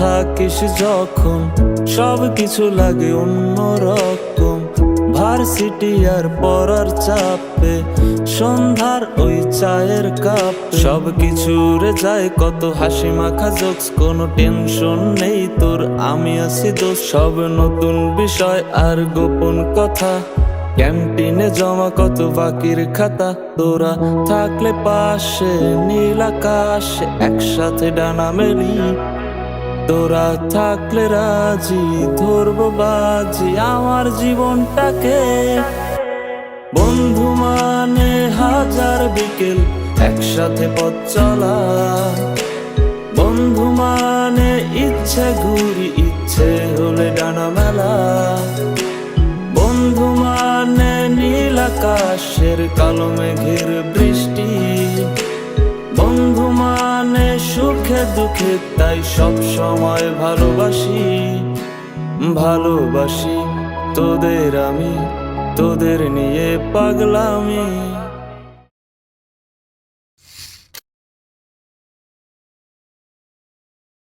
থাকিস যখন সব কিছু লাগে অন্যরকম ভার্সিটি আর পড়ার চাপে, সন্ধ্যার ওই চায়ের কাপ। সব কিছু রে যায় কত হাসি মাখা জোকস, কোনো টেনশন নেই তোর, আমি আছি দোষ। সব নতুন বিষয় আর গোপন কথা। ক্যান্টিনে জমা কত বাকির খাতা? তোরা থাকলে পাশে, নীল আকাশে একসাথে ডানা মেলি। তোরা থাকলে রাজি, ধরবো বাজি আমার জীবনটাকে। বন্ধু মানে হাজার বিকেল, একসাথে পথ চলা। বন্ধু মানে ইচ্ছে, ঘুরি ইচ্ছে হলে ডানা মেলা। আকাশের কালো মেঘের বৃষ্টি। বন্ধু মানে সুখে দুঃখে, তাই সব সময় ভালোবাসি। ভালোবাসি তোদের আমি, তোদের নিয়ে পাগলামি।